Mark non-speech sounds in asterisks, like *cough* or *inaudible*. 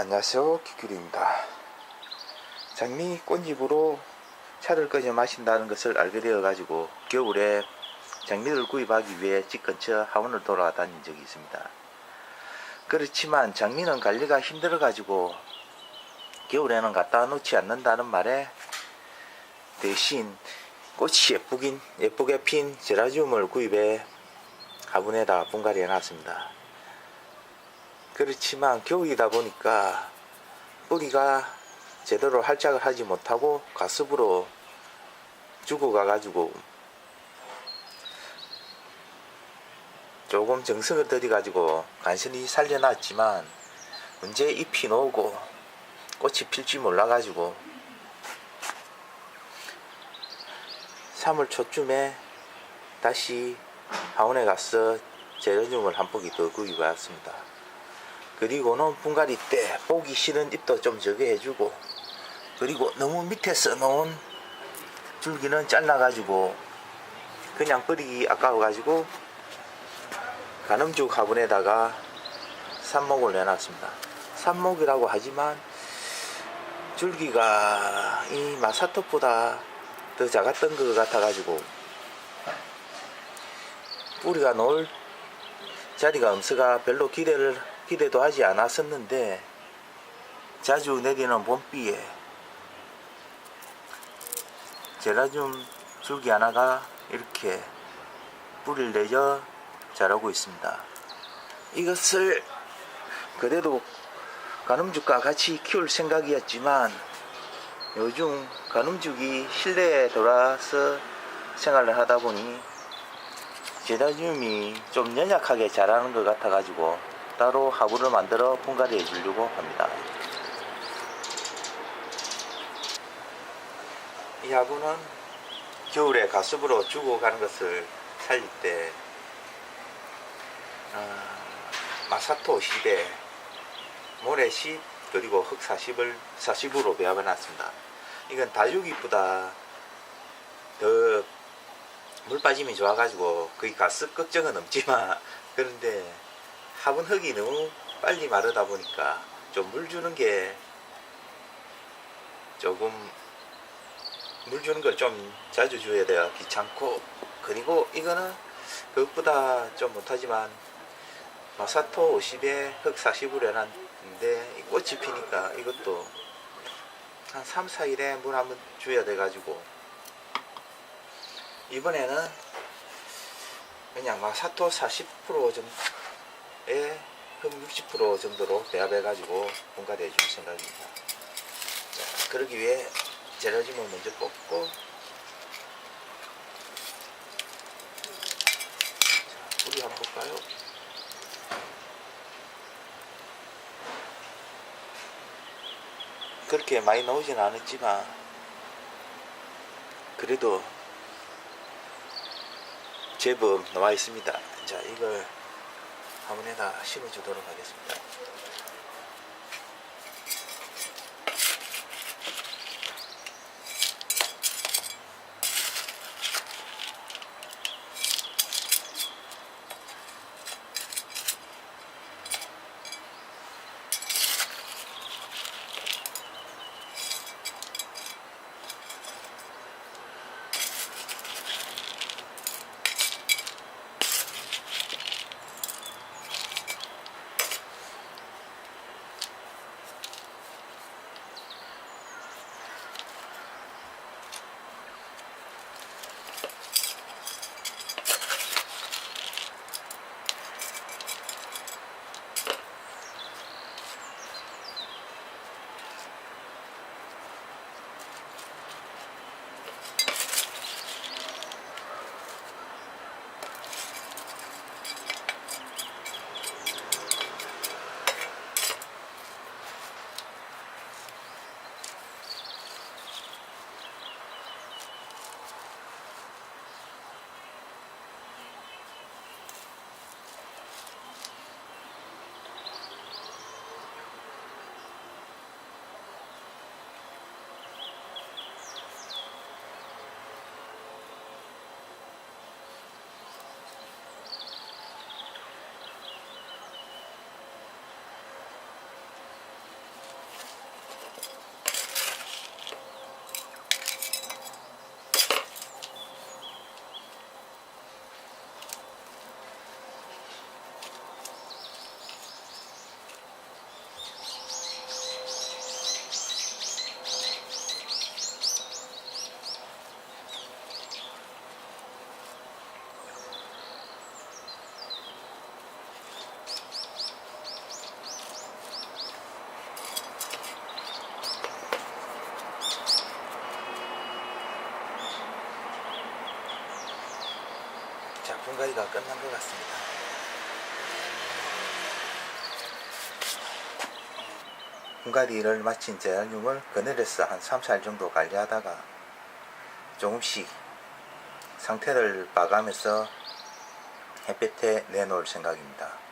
안녕하세요 기규리입니다. 장미 꽃잎으로 차를 끓여 마신다는 것을 알게 되어 가지고 겨울에 장미를 구입하기 위해 집 근처 하원을 돌아다닌 적이 있습니다. 그렇지만 장미는 관리가 힘들어 가지고 겨울에는 갖다 놓지 않는다는 말에 대신 꽃이 예쁘긴 예쁘게 핀 제라늄을 구입해 화분에다 분갈이 해 놨습니다 그렇지만 겨울이다 보니까 뿌리가 제대로 활짝을 하지 못하고 가습으로 죽어가 가지고 조금 정성을 들여 가지고 간신히 살려놨지만 언제 잎이 나오고 꽃이 필지 몰라 가지고 3월 초쯤에 다시 하원에 가서 제러늄을 한 포기 더 구입해 왔습니다. 그리고는 분갈이 때 보기 싫은 잎도 좀 적게 해주고 그리고 너무 밑에 써놓은 줄기는 잘라가지고 그냥 버리기 아까워가지고 가늠죽 화분에다가 삽목을 내놨습니다. 삽목이라고 하지만 줄기가 이 마사토보다 더 작았던 것 같아가지고 뿌리가 놓을 자리가 없어가 별로 기대를 기대도 하지 않았었는데 자주 내리는 봄비에 제라늄 줄기 하나가 이렇게 뿌리를 내려 자라고 있습니다. 이것을 그래도 가늠죽과 같이 키울 생각이었지만 요즘 가늠죽이 실내에 돌아서 생활을 하다 보니 제라늄이 좀 연약하게 자라는 것 같아 가지고 따로 화분을 만들어 분갈이 해 주려고 합니다. 이 화분은 겨울에 가습으로 죽어가는 것을 살릴 때 어, 마사토 10에 모래 10 그리고 흙 40을 40으로 배합해 놨습니다. 이건 다육이보다 더 물 빠짐이 좋아가지고 거의 가스 걱정은 없지만 *laughs* 그런데 화분 흙이 너무 빨리 마르다 보니까 좀 물 주는 게 조금 물 주는 걸 좀 자주 줘야 돼요. 귀찮고 그리고 이거는 그것보다 좀 못하지만 마사토 50에 흙 40으로 해놨는데 이 꽃이 피니까 이것도 한 3, 4일에 물 한번 줘야 돼가지고 이번에는 그냥 마사토 40% 정도 에흙60% 정도로 배합해가지고 분갈이 해줄 생각입니다. 자, 그러기 위해 제라늄을 먼저 뽑고 자, 뿌리 한번 볼까요? 그렇게 많이 나오진 않았지만 그래도 제법 나와 있습니다. 자, 이걸 화분에다 심어주도록 하겠습니다. 분갈이가 끝난 것 같습니다. 분갈이를 마친 제라늄을 그늘에서 한 3, 4일 정도 관리하다가 조금씩 상태를 봐가면서 햇볕에 내놓을 생각입니다.